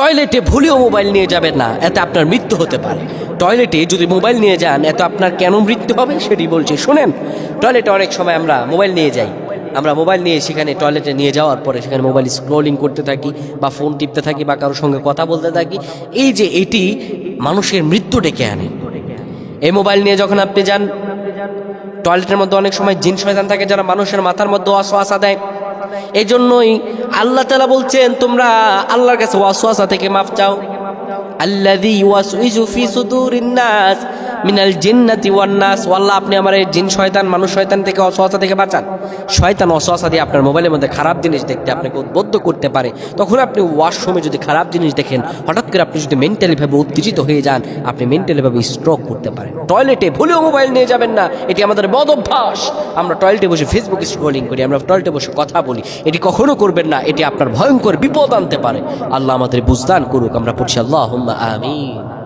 টয়লেটে ভুলেও মোবাইল নিয়ে যাবেন না, এতে আপনার মৃত্যু হতে পারে। টয়লেটে যদি মোবাইল নিয়ে যান, এত আপনার কেন মৃত্যু হবে সেটি বলছি। শোনেন, টয়লেটে অনেক সময় আমরা মোবাইল নিয়ে যাই। আমরা মোবাইল নিয়ে সেখানে টয়লেটে নিয়ে যাওয়ার পরে সেখানে মোবাইল স্ক্রোলিং করতে থাকি বা ফোন টিপতে থাকি বা কারোর সঙ্গে কথা বলতে থাকি। এই যে এটি মানুষের মৃত্যু ডেকে আনে। এই মোবাইল নিয়ে যখন আপনি যান, টয়লেটের মধ্যে অনেক সময় জিন শয়তান থাকে, যারা মানুষের মাথার মধ্যে ওয়াসওয়াসা দেয়। এই জন্যই আল্লাহ তালা বলছেন তোমরা আল্লাহর কাছে ওয়াসওয়াসা থেকে মাফ চাও। আল্লাযী মিনাল জিন্নাতি ওয়ান নাস। ও আপনি আমার এই জিন শয়তান, মানুষ শয়তান থেকে অসহসা থেকে বাঁচান। শয়তান অসহসা দিয়ে আপনার মোবাইলের মধ্যে খারাপ জিনিস দেখতে আপনাকে উদ্বুদ্ধ করতে পারে। তখন আপনি ওয়াশরুমে যদি খারাপ জিনিস দেখেন, হঠাৎ করে আপনি যদি মেন্টালিভাবে উত্তেজিত হয়ে যান, আপনি মেন্টালিভাবে স্ট্রোক করতে পারেন। টয়লেটে ভুলেও মোবাইল নিয়ে যাবেন না। এটি আমাদের বদ অভ্যাস। আমরা টয়লেটে বসে ফেসবুক স্ক্রলিং করি, আমরা টয়লেটে বসে কথা বলি। এটি কখনো করবেন না। এটি আপনার ভয়ঙ্কর বিপদ আনতে পারে। আল্লাহ আমাদের বুঝদান করুক। আমরা পড়ছি আল্লাহ আমিন।